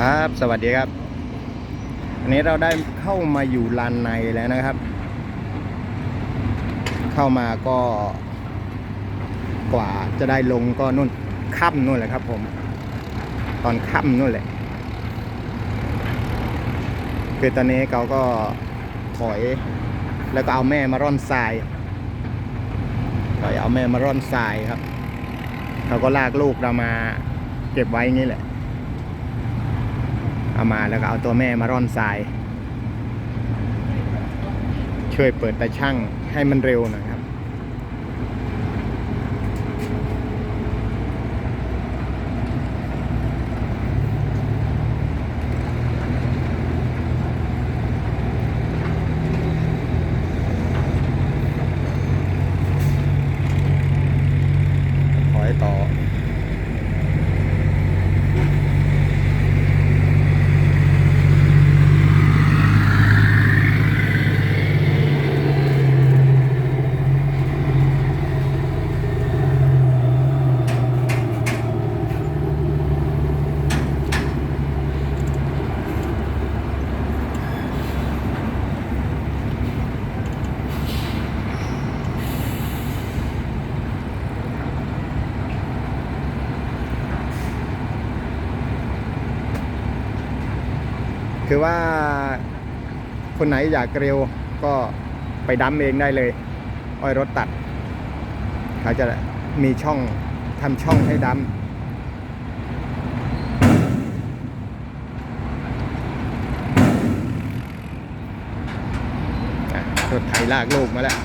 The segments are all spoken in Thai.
ครับ สวัสดีครับ อันนี้เราได้เข้ามาอยู่ลานในแล้วนะครับ เข้ามาก็ กว่าจะได้ลงก็นู่นค่ำนู่นแหละครับ ผม ตอนค่ำนู่นแหละ คือตอนนี้เขาก็ถอย แล้วก็เอาแม่มาร่อนทรายถอยเอาแม่มาร่อนทรายครับ เขาก็ลากลูกเรามา เก็บไว้งนี้แหละ เอามาแล้วก็เอาตัวแม่มาร่อนทราย ช่วยเปิดตาช่างให้มันเร็วหน่อยครับ ถอยต่อ คือว่าคนไหนอยากเร็วก็ไปดัมเองได้เลย อ้อยรถตัด เขาจะมีช่องทำช่องให้ดัมรถไถลากลูกมาแล้ว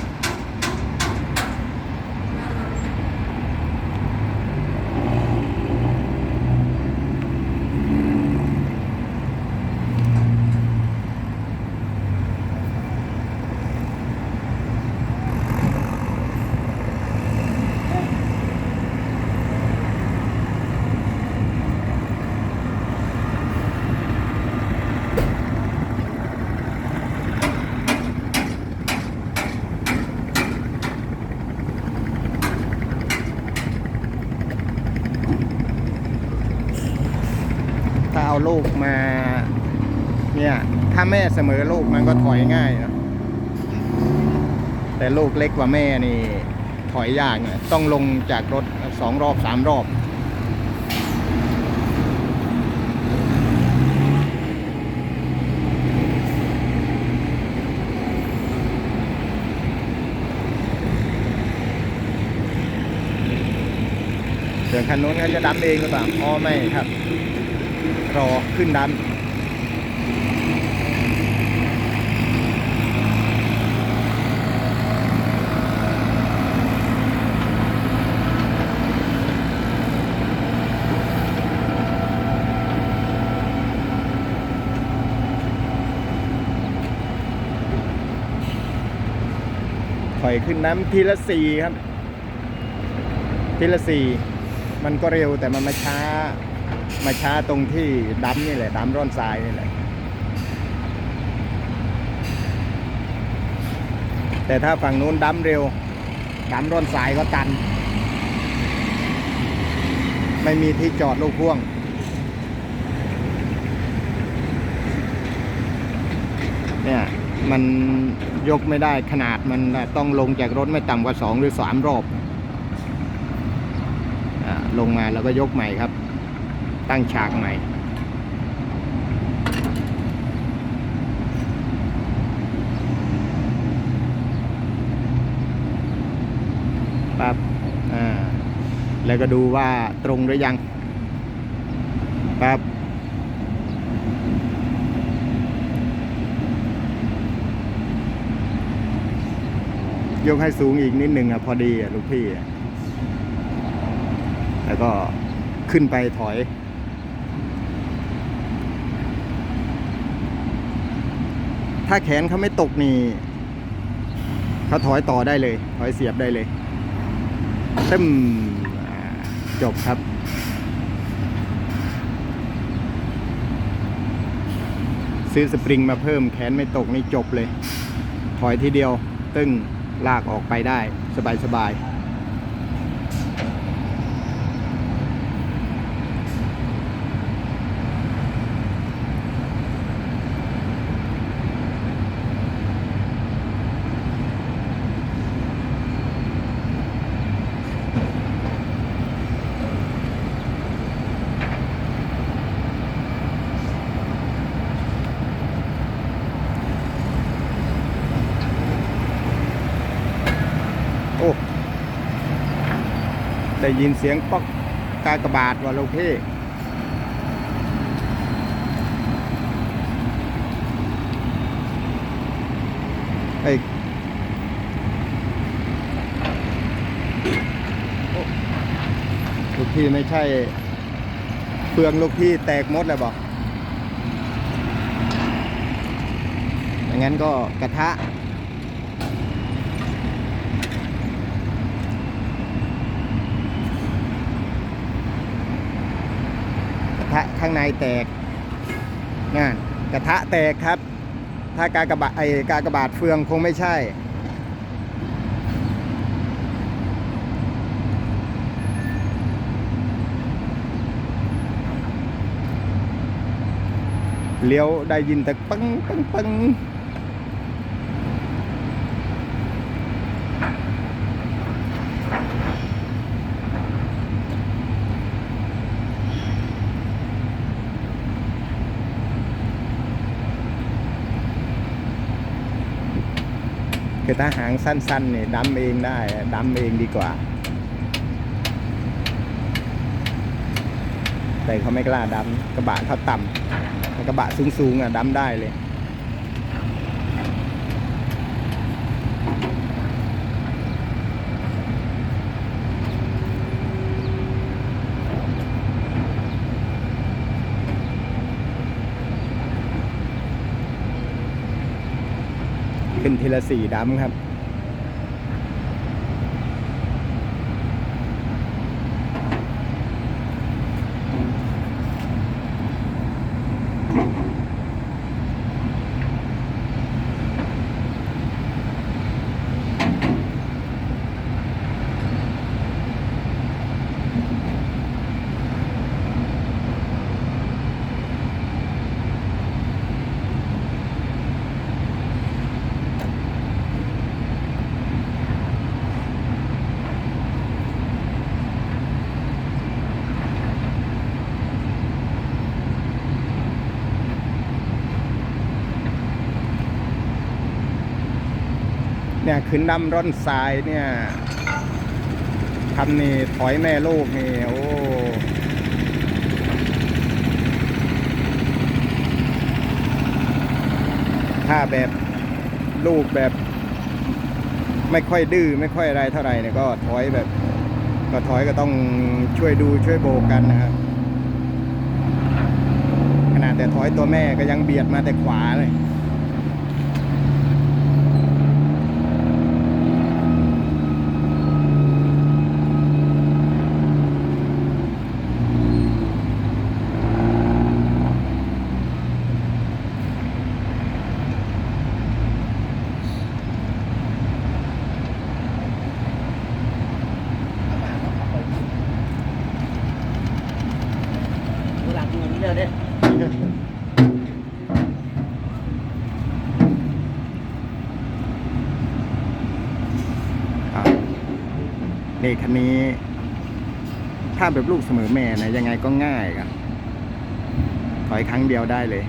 ลูกมา เนี่ย ถ้าแม่เสมอลูกมันก็ถอยง่ายนะแต่ลูกเล็กกว่าแม่นี่ ถอยยากน่อยต้องลงจากรถสองรอบสามรอบเดี๋ยวคันนู้นเขาจะดันเองหรือเปล่า อ๋อไม่ครับ รอขึ้นดันถอยขึ้นน้ำทีละสี่ครับ ทีละสี่มันก็เร็วแต่มันมาช้า มาช้าตรงที่ดัมนี่แหละดัมร่อนทรายนี่แหละ แต่ถ้าฝั่งนู้นดัมเร็วดัมร่อนทรายก็ตัน ไม่มีที่จอดลูกพ่วงเนี่ยมันยกไม่ได้ขนาดมันต้องลงจากรถไม่ต่ำกว่าสองหรือสามรอบอลงมาแล้วก็ยกใหม่ครับ ตั้งฉากใหม่ ปั๊บ อ่า แล้วก็ดูว่าตรงหรือยัง ปั๊บยกให้สูงอีกนิดหนึ่งอะพอดีอะลูกพี่อะแล้วก็ขึ้นไปถอย ถ้าแขนเขาไม่ตกนี่เขาถอยต่อได้เลย ถอยเสียบได้เลยตึ้มจบครับ ซื้อสปริงมาเพิ่มแขนไม่ตกนี่จบเลย ถอยทีเดียว ตึ้งลากออกไปได้ สบายๆ ได้ยินเสียงป๊อกกากบาทว่าลูกพี่ไอ้ยลูกพี่ไม่ใช่เฟืองลูกพี่แตกมดเลยบอกอย่างนั้นก็กระทะ กระทะ ข้างในแตกนั่นกระทะแตกครับ ถ้ากากระบาดไอกากระบาดเฟืองคงไม่ใช่ เลี้ยวได้ยินแต่ปังปังปัง คือถ้าหางสั้นๆเนี่ยดำเองได้ดำเองดีกว่า แต่เขาไม่กล้าดำกระบะเขาต่ำกระบะสูงๆอะดำได้เลย ละสี่ดำครับ เนี่ยขึ้นดำร่อนทรายเนี่ยคันนี้ถอยแม่ลูกนี่โอ้ถ้าแบบลูกแบบ ไม่ค่อยดื้อไม่ค่อยอะไรเท่าไหร่เนี่ยก็ถอยแบบ ก็ถอยก็ต้องช่วยดูช่วยโบกกันนะครับขนาดแต่ถอยตัวแม่ก็ยังเบียดมาแต่ขวาเลย เนี่ยครับนี่คันนี้ ถ้าแบบลูกเสมอแม่นะยังไงก็ง่ายครับถอยครั้งเดียวได้เลย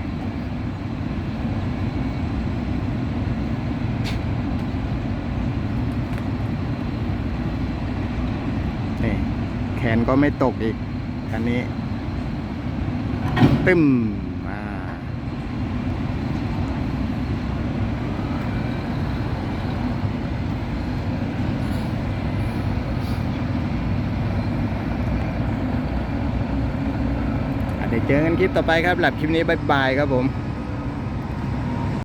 นี่แขนก็ไม่ตกอีกคันนี้ ตึมเดี๋ยวเจอกันคลิปต่อไปครับหลับคลิปนี้บายบายครับผม